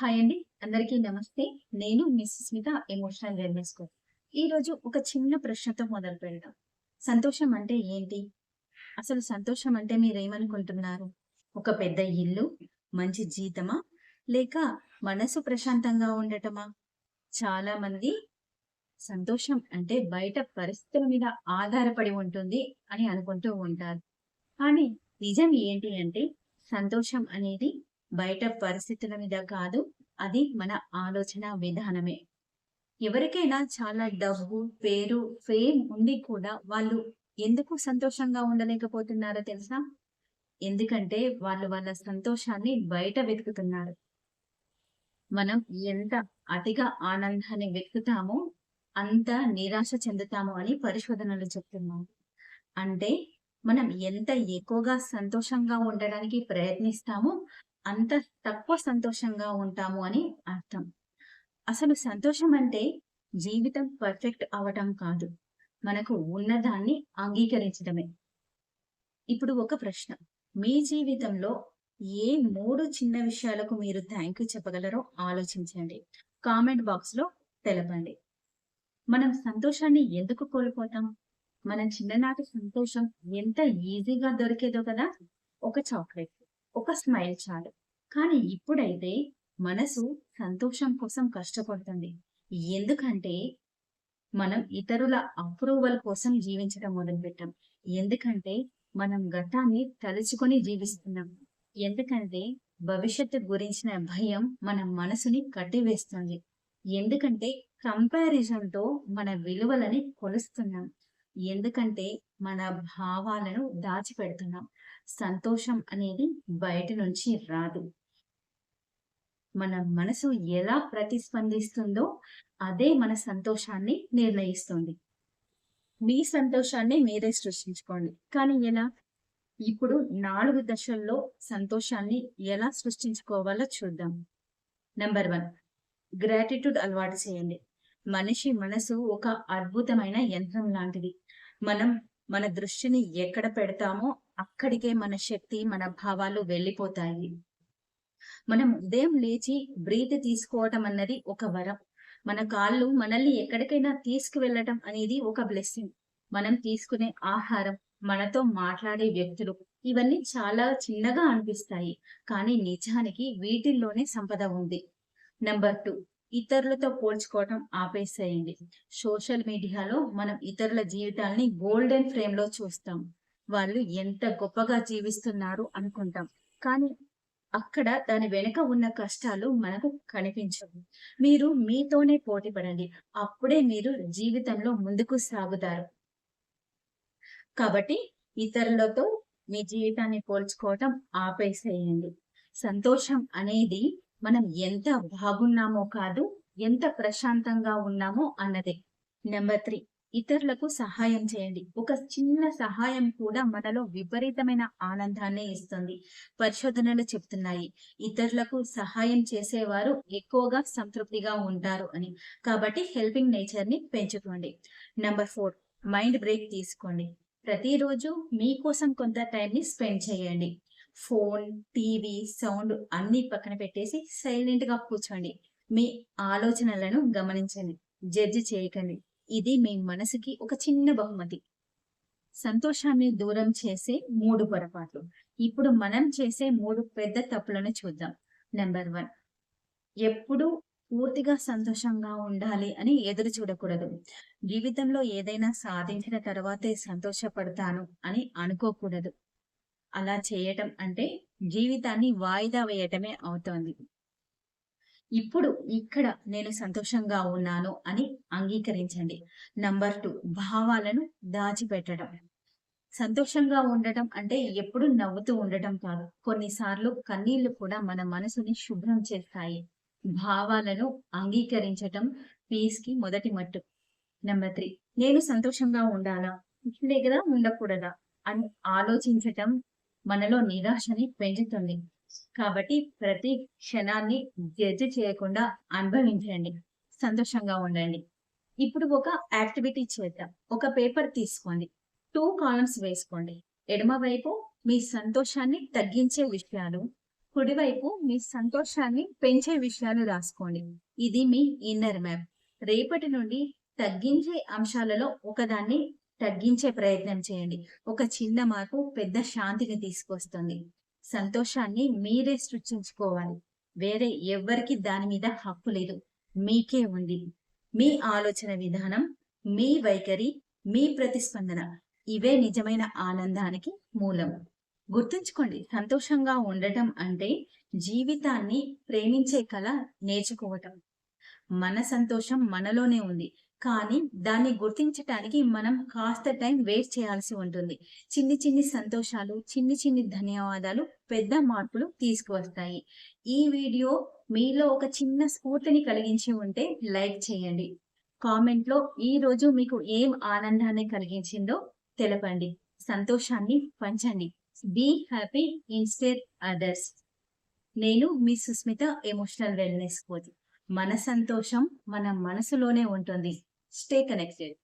Hi అండి. అందరికీ నమస్తే. నేను miss Smita emotional wellness coach ఈరోజు ఒక చిన్న ప్రశ్నతో మొదలు పెడదాం. సంతోషం అంటే ఏంటి? అసలు సంతోషం అంటే మీరేమనుకుంటున్నారు ఒక పెద్ద ఇల్లు మంచి జీతమా? లేక మనసు ప్రశాంతంగా ఉండటమా? చాలా మంది సంతోషం అంటే బయట పరిస్థితుల మీద ఆధారపడి ఉంటుంది అని అనుకుంటూ ఉంటారు. కానీ నిజం ఏంటి అంటే సంతోషం అనేది బయట పరిస్థితుల మీద కాదు అది మన ఆలోచన విధానమే. ఎవరికైనా చాలా డబ్బు పేరు ఫేమ్ ఉండి కూడా వాళ్ళు ఎందుకు సంతోషంగా ఉండలేకపోతున్నారో తెలుసా? ఎందుకంటే వాళ్ళు వాళ్ళ సంతోషాన్ని బయట వెతుకుతున్నారు. మనం ఎంత అతిగా ఆనందాన్ని వెతుకుతామో అంత నిరాశ చెందుతాము అని పరిశోధనలు చెప్తున్నాము అంటే మనం ఎంత ఎక్కువగా సంతోషంగా ఉండడానికి ప్రయత్నిస్తామో అంత తక్కువ సంతోషంగా ఉంటాము అని అర్థం. అసలు సంతోషం అంటే జీవితం పర్ఫెక్ట్ అవటం కాదు. మనకు ఉన్నదాన్ని అంగీకరించడమే. ఇప్పుడు ఒక ప్రశ్న. మీ జీవితంలో ఏ మూడు చిన్న విషయాలకు మీరు థ్యాంక్ యూ చెప్పగలరో ఆలోచించండి. కామెంట్ బాక్స్లో తెలపండి. మనం సంతోషాన్ని ఎందుకు కోల్పోతాం? మన చిన్ననాటి సంతోషం ఎంత ఈజీగా దొరికేదో కదా. ఒక చాక్లెట్. ఒక స్మైల్ చాలు. కానీ ఇప్పుడైతే మనసు సంతోషం కోసం కష్టపడుతుంది. ఎందుకంటే మనం ఇతరుల అప్రూవల్ కోసం జీవించడం మొదలుపెట్టాం. ఎందుకంటే మనం గతాన్ని తలుచుకొని జీవిస్తున్నాం. ఎందుకంటే భవిష్యత్తు గురించిన భయం మన మనసుని కట్టివేస్తుంది. ఎందుకంటే కంపారిజన్తో మన విలువలని కొలుస్తున్నాం. ఎందుకంటే మన భావాలను దాచిపెడుతున్నాం. సంతోషం అనేది బయట నుంచి రాదు. మన మనసు ఎలా ప్రతిస్పందిస్తుందో అదే మన సంతోషాన్ని నిర్ణయిస్తుంది. మీ సంతోషాన్ని మీరే సృష్టించుకోండి. కానీ ఎలా? ఇప్పుడు నాలుగు దశల్లో సంతోషాన్ని ఎలా సృష్టించుకోవాలో చూద్దాం. నెంబర్ వన్ గ్రాటిట్యూడ్ అలవాటు చేయండి. మనిషి మనసు ఒక అద్భుతమైన యంత్రం లాంటిది. మనం మన దృష్టిని ఎక్కడ పెడతామో అక్కడికే మన శక్తి మన భావాలు వెళ్ళిపోతాయి. మనం ఉదయం లేచి బ్రీత్ తీసుకోవటం అన్నది ఒక వరం. మన కాళ్ళు మనల్ని ఎక్కడికైనా తీసుకువెళ్ళటం అనేది ఒక బ్లెస్సింగ్ మనం తీసుకునే ఆహారం మనతో మాట్లాడే వ్యక్తులు ఇవన్నీ చాలా చిన్నగా అనిపిస్తాయి. కానీ నిజానికి వీటిల్లోనే సంపద ఉంది. నెంబర్ టూ ఇతరులతో పోల్చుకోవటం ఆపేసేయండి. సోషల్ మీడియాలో మనం ఇతరుల జీవితాల్ని గోల్డెన్ ఫ్రేమ్లో చూస్తాం. వాళ్ళు ఎంత గొప్పగా జీవిస్తున్నారు అనుకుంటాం. కానీ అక్కడ దాని వెనుక ఉన్న కష్టాలు మనకు కనిపించవు. మీరు మీతోనే పోటీ పడండి. అప్పుడే మీరు జీవితంలో ముందుకు సాగుతారు. కాబట్టి ఇతరులతో మీ జీవితాన్ని పోల్చుకోవటం ఆపేసేయండి. సంతోషం అనేది మనం ఎంత బాగున్నామో కాదు ఎంత ప్రశాంతంగా ఉన్నామో అన్నదే. నెంబర్ త్రీ ఇతరులకు సహాయం చేయండి. ఒక చిన్న సహాయం కూడా మనలో విపరీతమైన ఆనందాన్ని ఇస్తుంది. పరిశోధనలు చెప్తున్నాయి. ఇతరులకు సహాయం చేసేవారు ఎక్కువగా సంతృప్తిగా ఉంటారు అని. కాబట్టి హెల్పింగ్ నేచర్ని పెంచుకోండి. నెంబర్ ఫోర్ మైండ్ బ్రేక్ తీసుకోండి. ప్రతిరోజు మీకోసం కొంత టైంని స్పెండ్ చేయండి. ఫోన్ టీవీ సౌండ్ అన్ని పక్కన పెట్టేసి సైలెంట్గా కూర్చోండి. మీ ఆలోచనలను గమనించండి. జడ్జి చేయకండి. ఇది మీ మనసుకి ఒక చిన్న బహుమతి. సంతోషాన్ని దూరం చేసే మూడు పొరపాట్లు. ఇప్పుడు మనం చేసే మూడు పెద్ద తప్పులను చూద్దాం. Number one. ఎప్పుడు పూర్తిగా సంతోషంగా ఉండాలి అని ఎదురు చూడకూడదు. జీవితంలో ఏదైనా సాధించిన తర్వాతే సంతోషపడతాను అని అనుకోకూడదు. అలా చేయటం అంటే జీవితాన్ని వాయిదా వేయటమే అవుతోంది. ఇప్పుడు ఇక్కడ నేను సంతోషంగా ఉన్నాను అని అంగీకరించండి. నంబర్ టూ భావాలను దాచిపెట్టడం. సంతోషంగా ఉండటం అంటే ఎప్పుడు నవ్వుతూ ఉండటం కాదు. కొన్నిసార్లు కన్నీళ్ళు కూడా మన మనసుని శుభ్రం చేస్తాయి. భావాలను అంగీకరించటం పీస్కి మొదటి మట్టు. నెంబర్ త్రీ నేను సంతోషంగా ఉండాలా? ఇప్పుడే కదా ఉండకూడదా? అని ఆలోచించటం మనలో నిరాశని పెంచుతుంది. కాబట్టి ప్రతి క్షణాన్ని జడ్జి చేయకుండా అనుభవించండి. సంతోషంగా ఉండండి. ఇప్పుడు ఒక యాక్టివిటీ చేద్దాం. ఒక పేపర్ తీసుకోండి. టూ కాలమ్స్ వేసుకోండి. ఎడమవైపు మీ సంతోషాన్ని తగ్గించే విషయాలు కుడివైపు మీ సంతోషాన్ని పెంచే విషయాలు రాసుకోండి. ఇది మీ ఇన్నర్ మ్యాప్. రేపటి నుండి తగ్గించే అంశాలలో ఒకదాన్ని తగ్గించే ప్రయత్నం చేయండి. ఒక చిన్న మార్పు పెద్ద శాంతిని తీసుకొస్తుంది. సంతోషాన్ని మీరే సృష్టించుకోవాలి. వేరే ఎవ్వరికి దాని మీద హక్కు లేదు. మీకే ఉంది. మీ ఆలోచన విధానం మీ వైఖరి మీ ప్రతిస్పందన ఇవే నిజమైన ఆనందానికి మూలం. గుర్తుంచుకోండి సంతోషంగా ఉండటం అంటే జీవితాన్ని ప్రేమించే కళ నేర్చుకోవటం. మన సంతోషం మనలోనే ఉంది. కానీ దాన్ని గుర్తించటానికి మనం కాస్త టైం వేస్ట్ చేయాల్సి ఉంటుంది. చిన్ని చిన్ని సంతోషాలు చిన్ని చిన్ని ధన్యవాదాలు పెద్ద మార్పులు తీసుకువస్తాయి. ఈ వీడియో మీలో ఒక చిన్న స్ఫూర్తిని కలిగించి ఉంటే లైక్ చేయండి. కామెంట్లో ఈ రోజు మీకు ఏం ఆనందాన్ని కలిగించిందో తెలపండి. సంతోషాన్ని పంచండి. బీ హ్యాపీ ఇన్స్టెడ్ అదర్స్ నేను మీ సుస్మిత ఎమోషనల్ వెల్నెస్ కోచ్. మన సంతోషం మన మనసులోనే ఉంటుంది. Stay connected.